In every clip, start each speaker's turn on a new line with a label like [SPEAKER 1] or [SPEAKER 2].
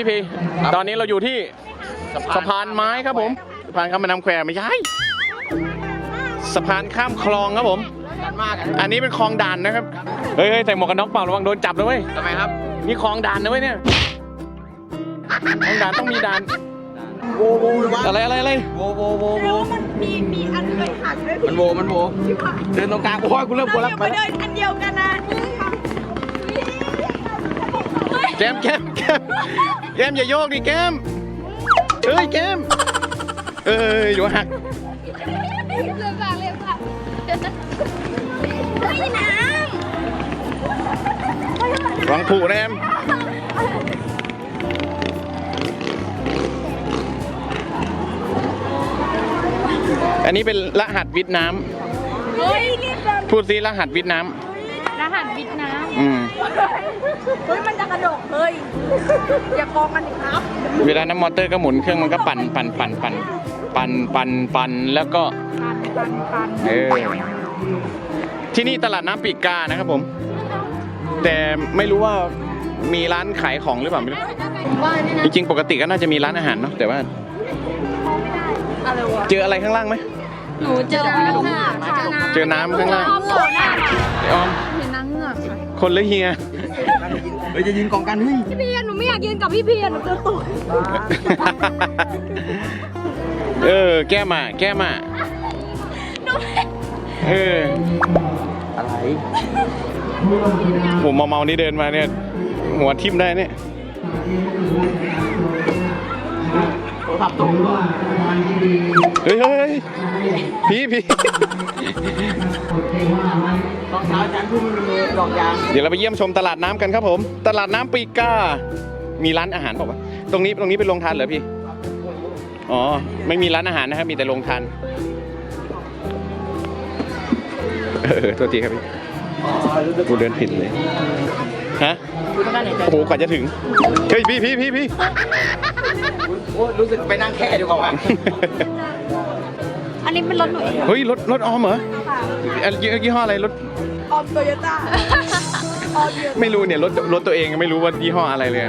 [SPEAKER 1] นี่ครับพี่พีตอนนี้เราอยู่ที่สะพานไม้ครับผมสะพานข้ามแม่น้ำแควไม่ใช่สะพานข้ามคลองครับผม อันนี้เป็นคลองด่านนะครับ เฮ้ยเฮ้ยใส่หมวกกันน็อกเปล่าระวังโดนจับนะเว้ย
[SPEAKER 2] ทำไมครับ
[SPEAKER 1] นี่คลองด่านนะเว้ยเนี่ยคลองด่านต้องมีด่าน
[SPEAKER 2] โวโวระวัง
[SPEAKER 1] อะไรอะไรอะไร
[SPEAKER 2] โวโวโวโว
[SPEAKER 3] มันมีมีอันเคยหักด้วย
[SPEAKER 2] มันโวมันโวเดินตรงกลางโอ้ยกูเริ่มกลัว
[SPEAKER 3] เรา
[SPEAKER 2] แล้ว
[SPEAKER 3] อย่า
[SPEAKER 2] ไป
[SPEAKER 3] มา
[SPEAKER 2] แล้ว
[SPEAKER 3] เดินอันเดียวกันนะ
[SPEAKER 1] แก้มแก้มแก้มแก้มอย่าโยกดิแก้มเอ้ยแก้มเอ้ยเดี๋ยวหัก
[SPEAKER 4] เรื่องการเรื่องการไม่น้
[SPEAKER 1] วางผูนะแอมอันนี้เป็นรหัสวิทย์น้ำ
[SPEAKER 3] เฮ้ยรีบเดินำ
[SPEAKER 1] พูดซิรหัสวิทย์น้ำ
[SPEAKER 4] รหัสวิทย์น้ำ
[SPEAKER 1] อืม
[SPEAKER 3] เฮ้ยมัน จะกระโดดเฮ้ย อย่ากองกันดิครับ
[SPEAKER 1] เวลาน้ำมอเตอร์ก็หมุนเครื่องมันก็ปั่นปั่นปั่นปั่นปั่นปั่นปั่นแล้วก็ำ
[SPEAKER 4] ปันปันปัน
[SPEAKER 1] เออที่นี่ตลาดน้ำปีกกานะครับผม แต่ไม่รู้ว่ามีร้านขายของหรือเปล่าไม่รู้
[SPEAKER 4] ว่าเนี่ยนะ
[SPEAKER 1] จริงๆปกติก็น่าจะมีร้านอาหารเนาะแต่ว่า
[SPEAKER 3] อะไรวะ
[SPEAKER 1] เจออะไรข้างล่างไหม
[SPEAKER 4] หนูเจอน้ำค่ะ
[SPEAKER 1] เจอน้ำข้างล่าง
[SPEAKER 4] เหงือกน่ะ
[SPEAKER 1] ไอ้ออม
[SPEAKER 4] เห็นน้ำเหงือกค่ะ
[SPEAKER 1] คนหรือเฮีย
[SPEAKER 2] เฮ้ยจะยิงกองกันเฮ้ย
[SPEAKER 4] พี่เพียรหนูไม่อยากยืนกับพี่เพียรหนูจะตก
[SPEAKER 1] เออ แก้มา แก้มาเออ
[SPEAKER 2] อะไร
[SPEAKER 1] ผมเมาๆนี่เดินมาเนี่ย หัวทิ่มได้เนี่ย
[SPEAKER 2] โทร ศัพท์ตก
[SPEAKER 1] เฮ้ยเฮ้ยพี่พี่
[SPEAKER 2] ตอนเช้าจันทร์พุ่งมันมีดอกยาง
[SPEAKER 1] เดี๋ยวเราไปเยี่ยมชมตลาดน้ำกันครับผม ตลาดน้ำปีกามีร้านอาหารเปล่าวะตรงนี้ตรงนี้เป็นโรงทานเหรอพี่ อ๋อ ไม่มีร้านอาหารนะครับ มีแต่โรงทาน เออโทษทีครับพี่กูเดินผิดเลย ฮะ โอ้โห กว่าจะถึง เฮ้ย พี่พี่พี่พี่
[SPEAKER 2] โอ้ยรู้สึกไปนั่งแค่ดีกว่าว่ะ
[SPEAKER 4] อันนี้เป็นรถหนูเอง
[SPEAKER 1] เฮ้ยรถรถออมเหรออันยี่ยี่ห้ออะไรรถ
[SPEAKER 3] ออมโตโยต้าออมเยอะ
[SPEAKER 1] ไม่รู้เนี่ยรถรถตัวเองไม่รู้ว่ายี่ห้ออะไรเลย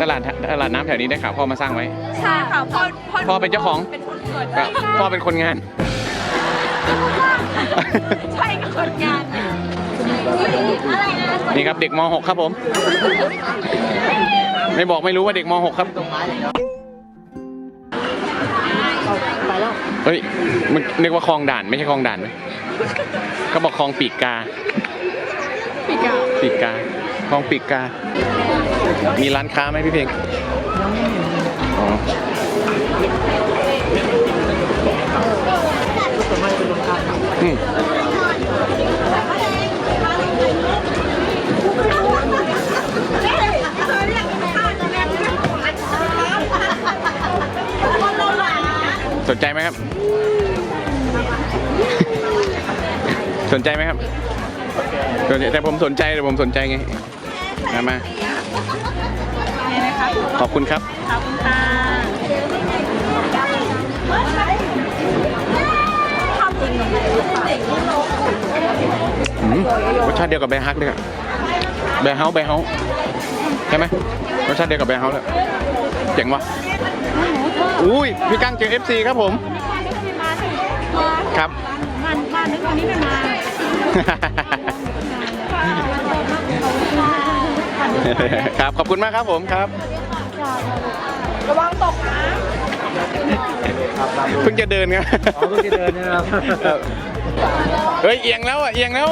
[SPEAKER 1] ตลาดตลาดน้ำแถวนี้ได้ข่าวพ่อมาสร้างไว้
[SPEAKER 3] ใช่ค่ะพ่อ
[SPEAKER 1] พ่อเป็นเจ้าของ
[SPEAKER 3] เป็นคนเกิด
[SPEAKER 1] ครับพ่อเป็นคนงาน
[SPEAKER 3] ใช่กับคนงาน
[SPEAKER 4] อะไรนะ
[SPEAKER 1] นี่ครับเด็กม .6 ครับผม ไม่บอกไม่รู้ว่าเด็กม .6 ครับ
[SPEAKER 2] ไปแล้ว
[SPEAKER 1] เฮ้ยมันนึกว่าคลองด่านไม่ใช่คลองด่านไหมเขาบอกคลองปีกกา
[SPEAKER 4] ปีกา
[SPEAKER 1] ปีกกาคลองปีกกา มีร้านค้าไหมพี่เพลงอ๋ออืม ไหมครับ สนใจไหมครับสนใจแต่ผมสนใจแต่ผมสนใจไงมามาขอบคุณครับ
[SPEAKER 3] ขอบคุณค่ะ
[SPEAKER 1] รสชาติเดียวกับแบร์ฮักเลยอะแบร์เฮาแบร์เฮาใช่ไหมรสชาติเดียวกับแบร์เฮาเลยเจ๋งวะ อุ้ยพี่กั้งเจอ FC ครับผม ครับ
[SPEAKER 4] มันบ้านนึกวันนี้ไม่มา
[SPEAKER 1] ครับ ขอบคุณมากครับผมครับ
[SPEAKER 3] ระวังตกนะ
[SPEAKER 1] เพิ่งจะเดินครับ
[SPEAKER 2] อ๋อเพิ่งจะเดินนะครับ
[SPEAKER 1] เฮ้ย เอียงแล้วอะ เอียงแล้ว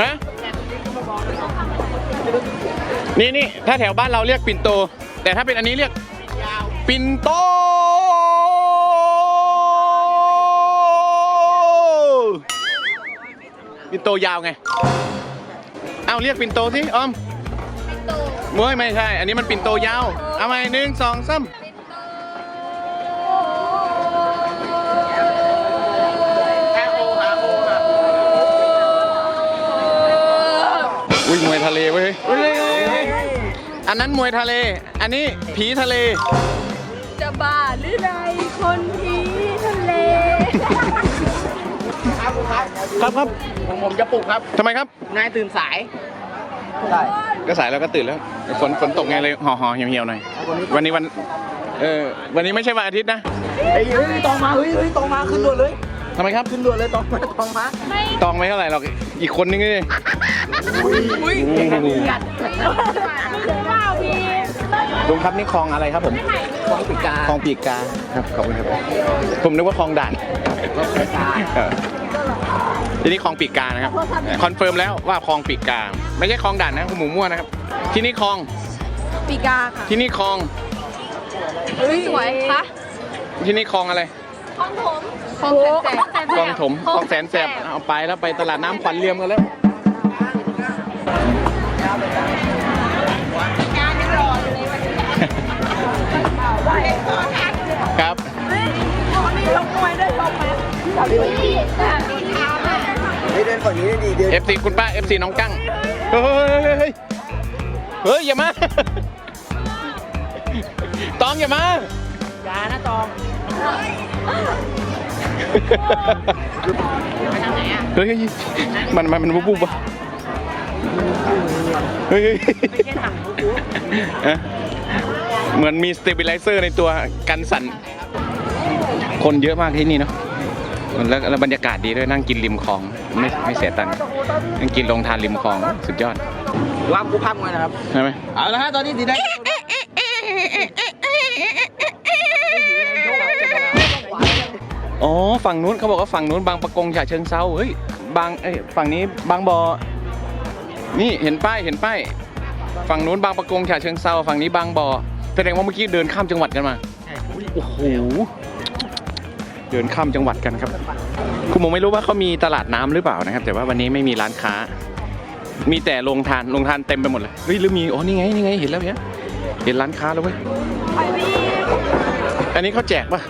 [SPEAKER 1] ฮะ นี่นี่ถ้าแถวบ้านเราเรียกปิ่นโต แต่ถ้าเป็นอันนี้เรียก ปิ่นโต ปิ่นโตยาวไง เอาเรียกปิ่นโตสิอ้อมเว้ยไม่ใช่ อันนี้มันปิ่นโตยาว เอาไหมหนึ่งสองสามอุ้ยมวยทะเลเว้ยเฮ้ยอันนั้นมวยทะเล อันนี้ผีทะเล
[SPEAKER 3] จะบ้าหรือไรคนผีทะเล
[SPEAKER 1] ครับครับ
[SPEAKER 2] ผมผมจะปลุกครับ
[SPEAKER 1] ทำไมครับ
[SPEAKER 2] นายตื่นสาย
[SPEAKER 1] ท
[SPEAKER 2] ใช่
[SPEAKER 1] ก็สายแล้วก็ตื่นแล้วฝนฝนตกไงเลยห่อห่อๆเหี่ยวๆหน่อยวันนี้วันเออวันนี้ไม่ใช่วันอาทิตย์นะ
[SPEAKER 2] เฮ้ยเฮ้ยตองมาเฮ้ยเฮ้ยตองมาขึ้นด่วนเลย
[SPEAKER 1] ทำไมครับ
[SPEAKER 2] ขึ้นด่วนเลยตองมาตองมา
[SPEAKER 1] ตองไม่เท่าไหร่หรอกอีกคนนึงเลย
[SPEAKER 2] อุ้ย
[SPEAKER 1] ลุงครับนี่คลองอะไรครับผม
[SPEAKER 2] ตองปิดกา
[SPEAKER 1] คลองปีกกาครับขอบคุณครับผมนึกว่าคลองด่าน
[SPEAKER 2] ตองปิดกา
[SPEAKER 1] เออที่นี่คลองปีกกานะครับคอนเฟิร์มแล้วว่าคลองปีกกา ไม่ใช่คลองด่านนะคุณหมูมั่วนะครับ ที่นี่คลอง
[SPEAKER 3] ปีกาค่ะ
[SPEAKER 1] ที่นี่คลอง
[SPEAKER 3] สวยคะ
[SPEAKER 1] ที่นี่คลองอะไร
[SPEAKER 3] ของผมของแสนแสบ
[SPEAKER 1] คลองถมคลองแสนแสบเอาไปแล้วไปตลาดน้ำขวัญเรียมกันแล้ว ครับ
[SPEAKER 3] มีชกมวยด้วยชกไหม
[SPEAKER 2] เฮ้ยเดินฝั่งนี้ได้ดีเดิน
[SPEAKER 1] FC คุณป้า FC น้องกั้ง เฮ้ยเฮ้ยเฮ้ยเฮ้ยอย่ามา ตองอย่ามา
[SPEAKER 4] อย่านะตอง
[SPEAKER 1] เฮ้ยมันมันมันบุบบุบวะเฮ้ยเฮ้ยเอ๊ะ เหมือนมีสเต b ิ l ไลเซอร์ในตัวกันสั่น คนเยอะมากที่นี่เนาะแล้วแล้วบรรยากาศดีด้วยนั่งกินริมคลองไม่ไม่เสียตังค์นั่งกินลงทานริมคลองสุดยอด
[SPEAKER 2] ว่ากูพักมวยนะครับ
[SPEAKER 1] ใช่ไหม
[SPEAKER 2] เอาละฮะตอนนี้สีแดง
[SPEAKER 1] อ๋อฝั่งนู้นเขาบอกว่าฝั่งนู้นบางประกงฉะเชิงเซาเฮ้ยบางเอ้ยฝั่งนี้บางบอนี่เห็นป้ายเห็นป้ายฝั่งนู้นบางประกงฉะเชิงเซาฝั่งนี้บางบอ แสดงว่าเมื่อกี้เดินข้ามจังหวัดกันมา โอ้โห เดินข้ามจังหวัดกันครับ คุณผมไม่รู้ว่าเขามีตลาดน้ำหรือเปล่านะครับ แต่ว่าวันนี้ไม่มีร้านค้า มีแต่โรงทาน โรงทานเต็มไปหมดเลย เฮ้ยหรือมี อ๋อ นี่ไง นี่ไง เห็นแล้วเนี่ยเห็นร้านค้าแล้วเว้ย อันนี้เขาแจกปะ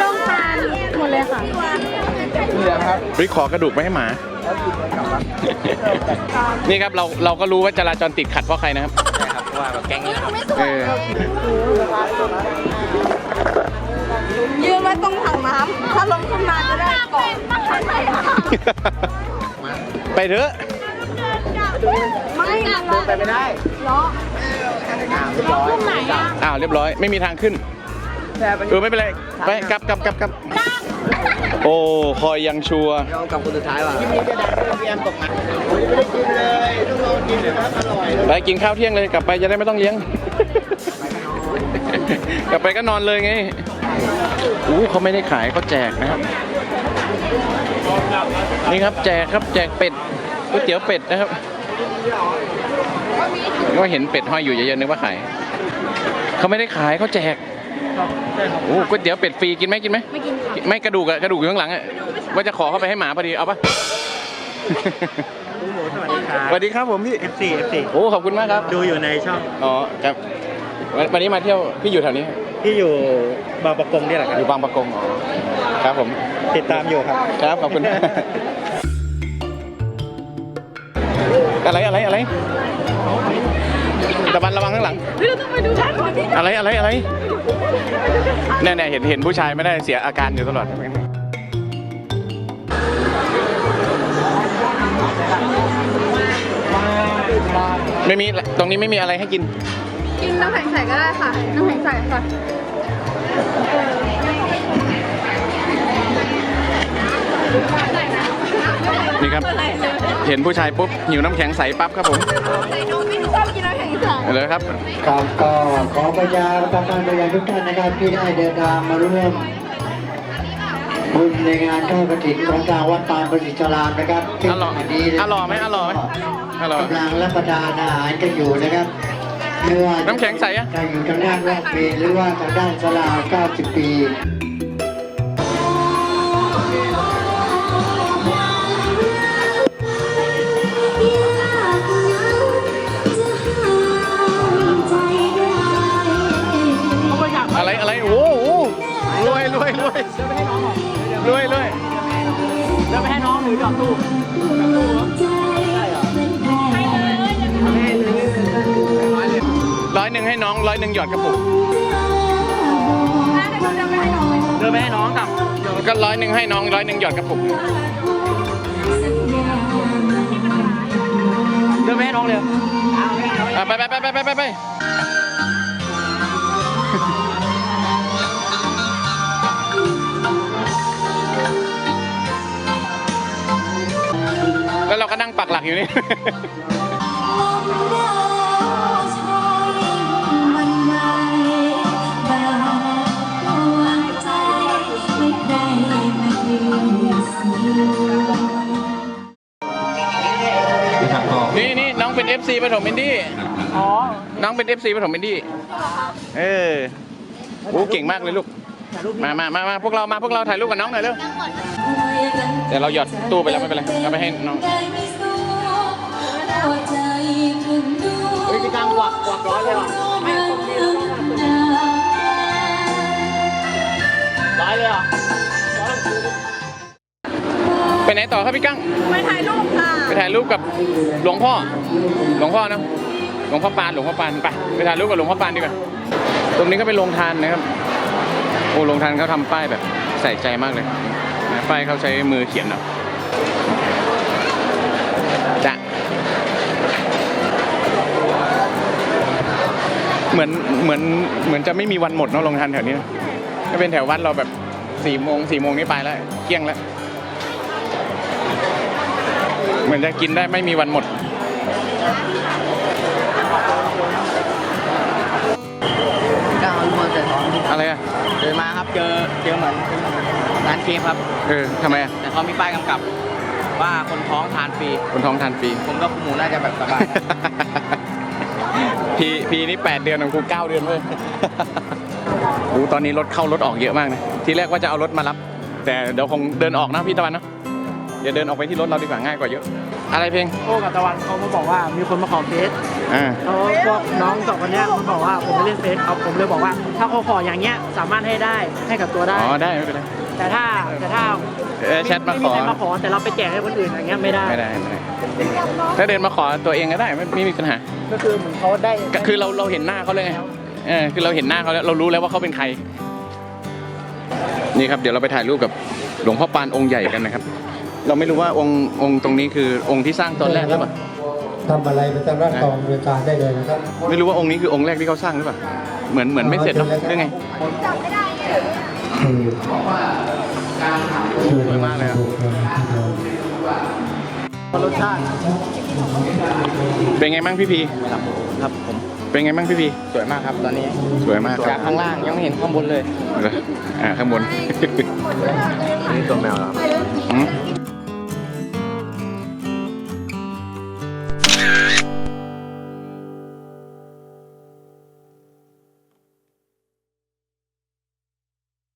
[SPEAKER 3] โรงทานหมดเลยค่ะ
[SPEAKER 2] นี่แหละครับ
[SPEAKER 1] เฮ้ยขอกระดูกไปให้หมา นี่ครับเราเราก็รู้ว่าจราจรติดขัดเพราะใครนะครับ
[SPEAKER 2] ใช่ครับเพราะว่าแบบแก๊งนี้นะครับ
[SPEAKER 1] เออ
[SPEAKER 3] ยืนไว้ตรงถังน้ำถ้าลงขึ้นมาจะได้เกาะ
[SPEAKER 1] ไปเถอะ
[SPEAKER 3] ไม่นะ
[SPEAKER 2] เดินไปไม่ได้
[SPEAKER 3] ล้อ
[SPEAKER 2] ล้อขึ้นไหนอะ
[SPEAKER 1] อ้าวเรียบร้อยไม่มีทางขึ้นเออไม่เป็นไรไปกลับกลับกลับกลับ โอ้คอยยังชัวร์
[SPEAKER 2] เรากลับคนสุดท้ายว่ะทีนี้จะดังเรื่องเรียนตกมาไม่ได้กินเลยต้องลองกินเลยครับอร่อย
[SPEAKER 1] ไปกินข้าวเที่ยงเลยกลับไปจะได้ไม่ต้องเลี้ยง กลับไปก็นอนเลยไงอู้เขาไม่ได้ขายเขาแจกนะครับ นี่ครับแจกครับแจกเป็ดก๋วยเตี๋ยวเป็ดนะครับก็เห็นเป็ดห้อยอยู่เยอะๆนึกว่าขายเขาไม่ได้ขายเขาแจก โอ้ก๋วยเตี๋ยวเป็ดฟรีกินไหมกินไหม
[SPEAKER 3] ไม่กินค่ะ
[SPEAKER 1] ไม่กระดูกอะกระดูกอยู่ข้างหลังอะว่าจะขอเข้าไปให้หมาพอดีเอาปะสวัสดีครับผมพี่
[SPEAKER 5] F4 F4
[SPEAKER 1] โอ้ขอบคุณมากครับ
[SPEAKER 5] ดูอยู่ในช่อง
[SPEAKER 1] อ๋อครับวันวันนี้มาเที่ยวพี่อยู่แถวนี้
[SPEAKER 5] ที่อยู่บางประกงนี่แหละครั
[SPEAKER 1] อบยู่บางประกงอ๋อครับผม
[SPEAKER 5] ติดตามอยู่ครับ
[SPEAKER 1] ครับขอบคุณ อะไรอะไรอะไรตะวันระวังข้างหลัง
[SPEAKER 3] เราต้องไปดูท่านก่อนดิ
[SPEAKER 1] อะไรอะไรอะไรแน่ๆเห็นเห็นผู้ชายไม่ได้เสียอาการอยู่ตลอด ไม่มีตรงนี้ไม่มีอะไรให้กิน
[SPEAKER 3] กินน้ำแข็งใสก็ได้ค่ะ น้ำแข็งใสค่ะ
[SPEAKER 1] นี่ครับ เห็นผู้ชายปุ๊บหิวน้ำแข็งใสปั๊บครับผม
[SPEAKER 3] ใส่นมไม่ชอบกินน้ำแข็งใส
[SPEAKER 1] เลยครับ
[SPEAKER 6] ครับก็ขอประชาสัมพันธ์ไปยังทุกท่านนะครับที่ได้เดินทางมาร่วมบุญในงานทอดกฐินของทางวัดปานประสิทธิ์ารามนะครับซึ่ง
[SPEAKER 1] อร่อย
[SPEAKER 6] ขณะนี้นะ
[SPEAKER 1] อร่อยไหมอร่อยไหมอร่อย
[SPEAKER 6] กำลังรับประทานอาหารกันอยู่นะครับไม่ว่าจะ
[SPEAKER 1] น้ำแข็งใสอะ
[SPEAKER 6] จะอยู่ทางด้านรอบเมนหรือว่าทางด้านสลา90 ปี
[SPEAKER 1] ร้อย
[SPEAKER 4] หนึ่ง
[SPEAKER 1] ให้น้องร้อยหนึ่งหยอดกระปุก
[SPEAKER 4] เดินไปให้น้องกับ
[SPEAKER 1] ก็ร้อยหนึ่งให้น้องร้อยหนึ่งหยอดกระปุก
[SPEAKER 4] เดินไปไปให้น้องเลย
[SPEAKER 1] อะไปไปไปไปไปไปไปแล้วเราก็นั่งปักหลักอยู่นี่นี่ FC ปฐมอินดี้
[SPEAKER 4] อ๋อ
[SPEAKER 1] น้องเป็น FC ปฐมอินดี้เออโอ้เก่งมากเลยลูกมามามามาพวกเรามาพวกเราถ่ายรูปกับน้องหน่อยเร็วเดี๋ยวเราหยอดตู้ไปแล้วไม่เป็นไรเอาไปให้น้อง
[SPEAKER 4] เฮ้ยพี่กังกวักกวักร้อยเลยเหรอไม่ตรงนี้ร้อยเลยเหรอ
[SPEAKER 1] ไปไหนต่อครับพี่กั้ง
[SPEAKER 3] ไปถ่ายรูปค่ะ
[SPEAKER 1] ไปถ่ายรูปกับหลวงพ่อ หลวงพ่อนะหลวงพ่อปาน หลวงพ่อปาน ไป ไปถ่ายรูปกับหลวงพ่อปานดีกว่า ตรงนี้ก็เป็นโรงทานนะครับ โอ้โรงทานเขาทำป้ายแบบใส่ใจมากเลยนะป้ายเขาใช้มือเขียนเนาะจะเหมือน เหมือน เหมือนจะไม่มีวันหมดเนาะโรงทานแถวนี้นะถ้าเป็นแถววัดเราแบบสี่โมงสี่โมงนี้ไปแล้วเกลี้ยงแล้ว เหมือนจะกินได้ไม่มีวันหมด
[SPEAKER 2] ก็เอาลูกบอลใส่ท้อง
[SPEAKER 1] อะไรอะ
[SPEAKER 2] เดินมาครับเจอเจอเหมือนร้านเคฟครับ
[SPEAKER 1] เออทำไมอะ
[SPEAKER 2] แต่เขามีป้ายกำกับ ว่าคนท้องทานฟรี
[SPEAKER 1] คนท้องทานฟรี
[SPEAKER 2] ผมกับหมูน่าจะแบบสบายนะ
[SPEAKER 1] พีพีนี่แปดเดือนของกูเก้าเดือนเลยโอ้ตอนนี้รถเข้ารถออกเยอะมากนะ ทีแรกว่าจะเอารถมารับ แต่เดี๋ยวคงเดินออกนะพี่ตะวันเนาะ เดี๋ยวเดินออกไปที่รถเราดีกว่าง่ายกว่าเยอะ อะไรเพลง
[SPEAKER 4] โอ้กับตะวันเขามาบอกว่ามีคนมาขอเฟซ
[SPEAKER 1] อ่า
[SPEAKER 4] เขาพวกน้องสองคนเนี้ยมันบอกว่าผมไปเล่นเฟซเขาผมเลยบอกว่า ถ้าเขาขออย่างเงี้ยสามารถให้ได้ให้กับตัวได้
[SPEAKER 1] อ๋อได้ไม่เป็นไร
[SPEAKER 4] แต่ถ้าแต่ถ้า
[SPEAKER 1] เออแชทมาขอ
[SPEAKER 4] ไใครมาขอแต่เราไปแจกให้คนอื่นอย่างเงี้ยไม่ได้
[SPEAKER 1] ไม่ได้ไม่ได้ถ้าเดินมาขอตัวเองก็ได้ไม่ไม่มีปัญหา
[SPEAKER 4] ก็คือเหมือนเขาได้
[SPEAKER 1] ก็คือเราเราเห็นหน้าเขาเลยไงเออคือเราเห็นหน้าเขาแล้วเรารู้แล้วว่าเขาเป็นใคร นี่ครับเดี๋ยวเราไปถ่ายรูปกับหลวงพ่อปานองค์ใหญ่กันนะครับ เราไม่รู้ว่าองค์องค์ตรงนี้คือองค์ที่สร้างตอนแรกหรือเปล่า
[SPEAKER 6] ทำอะไรประจำร่างกองบริการได้เลยนะครับ
[SPEAKER 1] ไม่รู้ว่าองค์นี้คือองค์แรกที่เขาสร้างหรือเปล่าเหมือนเหมือนไม่เสร็จเนอะหรือไงสวยมากเลยอะ
[SPEAKER 4] รสชาติ
[SPEAKER 1] เป็นไงบ้างพี่พี
[SPEAKER 2] ครับผม
[SPEAKER 1] เป็นไงบ้างพี่พี
[SPEAKER 2] สวยมากครับตอนนี้
[SPEAKER 1] สวยมากค
[SPEAKER 2] จา
[SPEAKER 1] รั
[SPEAKER 2] ก
[SPEAKER 1] บ
[SPEAKER 2] ข้างล่างยังไม่เห็นข้างบนเลย
[SPEAKER 1] เหรออ่าข้างบน
[SPEAKER 2] นี่ตัวแมวแล้ว
[SPEAKER 1] อืม